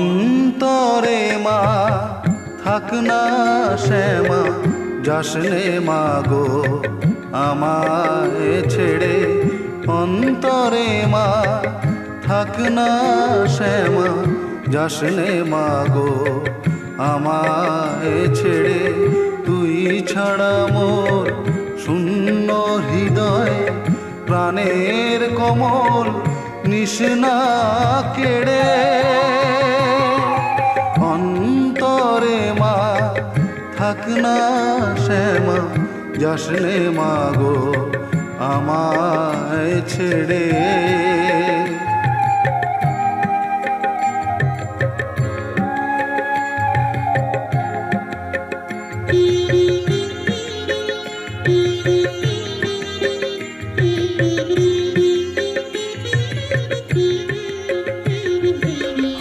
অন্তরে মা, থাক না শ্যামা যাসনে মা গো, আমায় ছেড়ে। অন্তরে মা, থাক না শ্যামা যাসনে মা গো, আমায় ছেড়ে। তুই ছাড়া মোর শূন্য হৃদয়, প্রাণের কমল নিশনা কেড়ে। থাক না শ্যামা যাসনে মা গো আমায় ছেড়ে।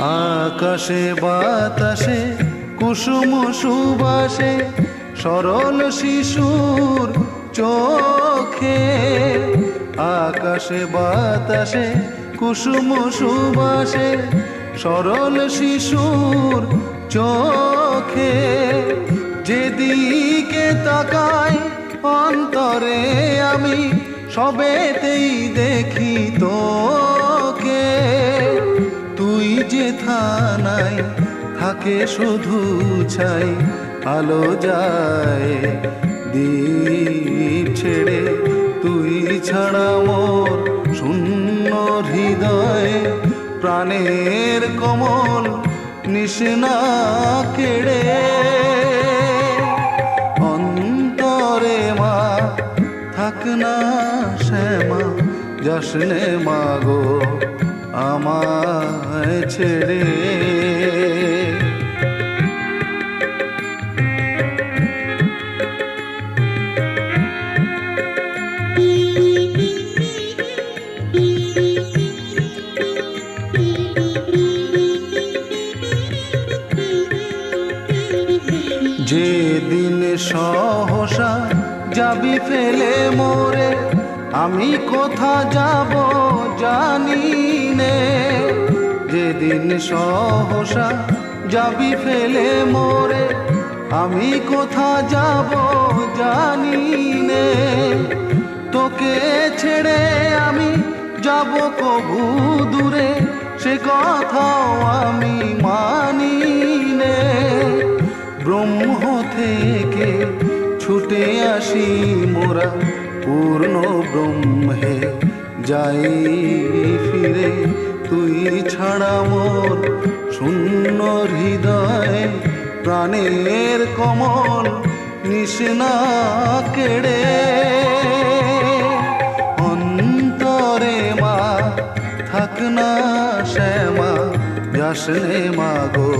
আকাশে বাতাসে কুসুম সুবাসে সরল শিশুর চোখে, আকাশে বাতাসে কুসুম সুবাসে সরল শিশুর চোখে, যেদিকে তাকাই অন্তরে আমি সবেতেই দেখি তোকে। থাকে শুধু ছাই আলো যায় দ্বীপ ছেড়ে। তুই ছাড়া মোর শূন্য হৃদয় প্রাণের কমল নিশনা কেড়ে। অন্তরে মা, থাক না শ্যামা যশনে মাগো আমায় ছেড়ে। যেদিন সহসা যাবি ফেলে মোরে, আমি কোথা যাব জানি নে। যেদিন সহসা যাবি ফেলে মোরে, আমি কোথা যাব জানি নে। তোকে ছেড়ে আমি যাব কবু দূরে, সে কথাও আমি ছুটে আসি মোরা, পূর্ণ ব্রহ্মে যাই ফিরে, তুই ছাড়া মোর শূন্য হৃদয় প্রাণের কমল নিশনা কেড়ে। অন্তরে মা, থাক না শ্যামা যাসনে মাগো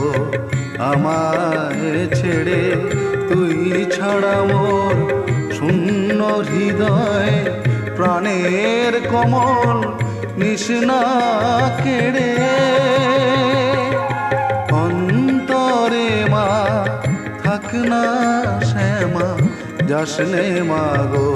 আমায় ছেড়ে। ছাড়া মোর শূন্য হৃদয় প্রাণের কমল নিষ্ণা কেড়ে। অন্তরে মা, থাক না শ্যামা যাসনে মাগো